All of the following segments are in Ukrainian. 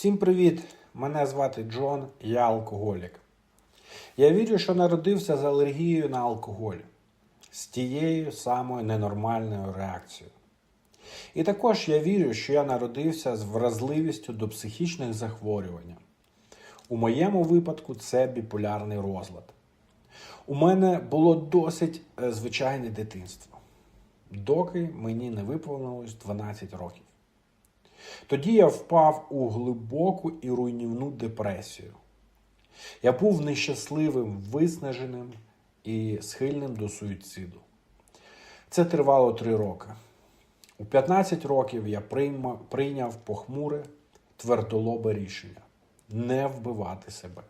Всім привіт! Мене звати Джон, я алкоголік. Я вірю, що народився з алергією на алкоголь, з тією самою ненормальною реакцією. І також я вірю, що я народився з вразливістю до психічних захворювань. У моєму випадку це біполярний розлад. У мене було досить е, звичайне дитинство, доки мені не виповнилось 12 років. Тоді я впав у глибоку і руйнівну депресію. Я був нещасливим, виснаженим і схильним до суїциду. Це тривало три роки. У 15 років я прийняв похмуре, твердолобе рішення не вбивати себе.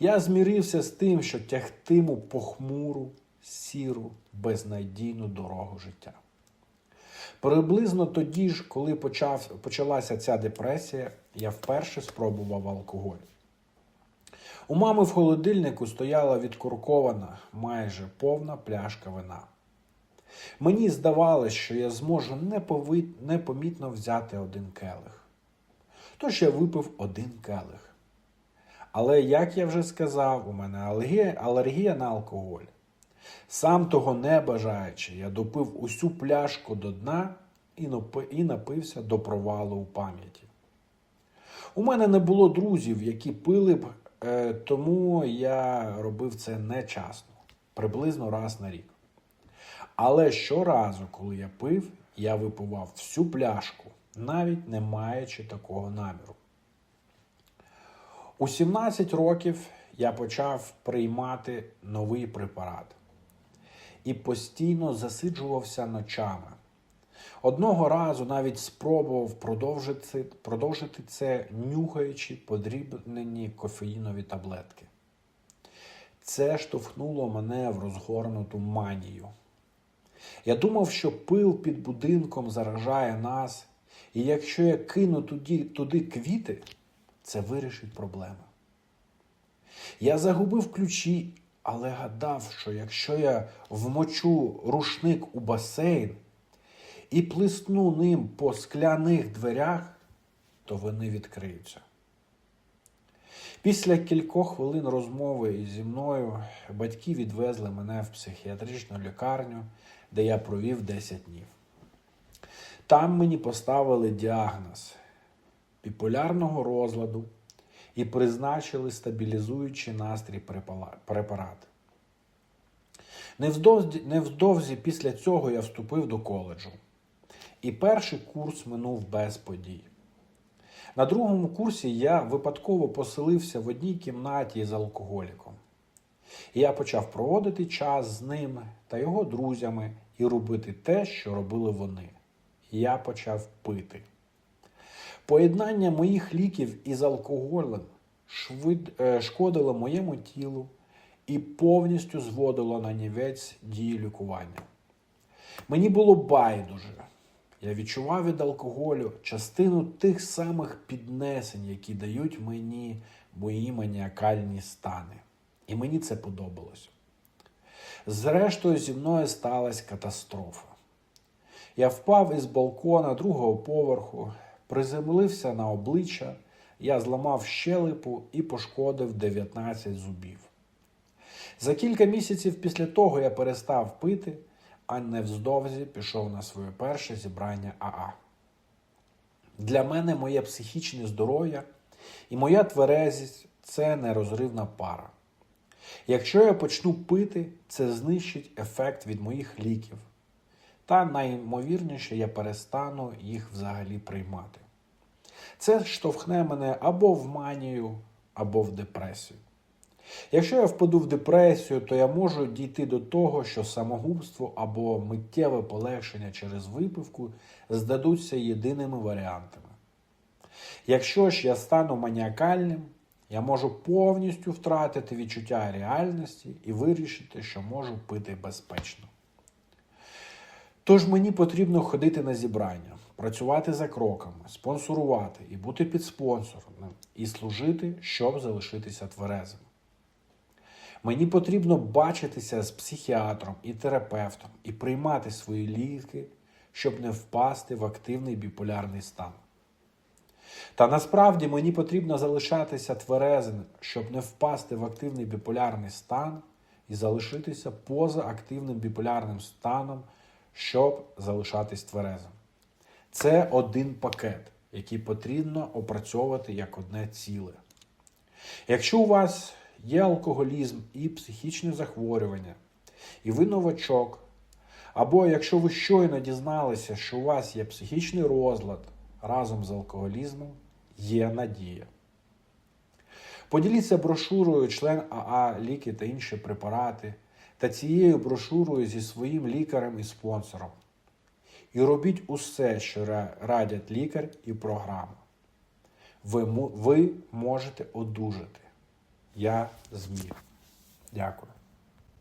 Я змірився з тим, що тягтиму похмуру, сіру, безнадійну дорогу життя. Приблизно тоді ж, коли почав, почалася ця депресія, я вперше спробував алкоголь. У мами в холодильнику стояла відкуркована майже повна пляшка вина. Мені здавалося, що я зможу непомітно взяти один келих. Тож я випив один келих. Але, як я вже сказав, у мене алергія, алергія на алкоголь. Сам того не бажаючи, я допив усю пляшку до дна і напився до провалу у пам'яті. У мене не було друзів, які пили б, е, тому я робив це нечасно, приблизно раз на рік. Але щоразу, коли я пив, я випивав всю пляшку, навіть не маючи такого наміру. У 17 років я почав приймати новий препарат і постійно засиджувався ночами. Одного разу навіть спробував продовжити, продовжити це, нюхаючи подрібнені кофеїнові таблетки. Це штовхнуло мене в розгорнуту манію. Я думав, що пил під будинком заражає нас, і якщо я кину туди, туди квіти, це вирішить проблеми. Я загубив ключі, але гадав, що якщо я вмочу рушник у басейн і плесну ним по скляних дверях, то вони відкриються. Після кількох хвилин розмови зі мною батьки відвезли мене в психіатричну лікарню, де я провів 10 днів. Там мені поставили діагноз біполярного розладу і призначили стабілізуючий настрій препала- препарат. Невдовзі, невдовзі після цього я вступив до коледжу, і перший курс минув без подій. На другому курсі я випадково поселився в одній кімнаті з алкоголіком. Я почав проводити час з ним та його друзями і робити те, що робили вони. Я почав пити. Поєднання моїх ліків із алкоголем швид, е, шкодило моєму тілу і повністю зводило на нівець дії лікування. Мені було байдуже. Я відчував від алкоголю частину тих самих піднесень, які дають мені мої маніакальні стани. І мені це подобалось. Зрештою, зі мною сталася катастрофа. Я впав із балкона другого поверху, приземлився на обличчя, я зламав щелепу і пошкодив 19 зубів. За кілька місяців після того я перестав пити, а невздовзі пішов на своє перше зібрання АА. Для мене моє психічне здоров'я і моя тверезість це нерозривна пара. Якщо я почну пити, це знищить ефект від моїх ліків. Та найімовірніше я перестану їх взагалі приймати. Це штовхне мене або в манію, або в депресію. Якщо я впаду в депресію, то я можу дійти до того, що самогубство або миттєве полегшення через випивку здадуться єдиними варіантами. Якщо ж я стану маніакальним, я можу повністю втратити відчуття реальності і вирішити, що можу пити безпечно. Тож мені потрібно ходити на зібрання, працювати за кроками, спонсорувати і бути під спонсором, і служити, щоб залишитися тверезим. Мені потрібно бачитися з психіатром і терапевтом і приймати свої ліки, щоб не впасти в активний біполярний стан. Та насправді мені потрібно залишатися тверезим, щоб не впасти в активний біполярний стан і залишитися поза активним біполярним станом, щоб залишатись тверезим. Це один пакет, який потрібно опрацьовувати як одне ціле. Якщо у вас є алкоголізм і психічне захворювання, і ви новачок, або якщо ви щойно дізналися, що у вас є психічний розлад разом з алкоголізмом, є надія. Поділіться брошурою член АА, ліки та інші препарати та цією брошурою зі своїм лікарем і спонсором. І робіть усе, що радять лікар і програма. Ви, ви можете одужати. Я зміг. Дякую.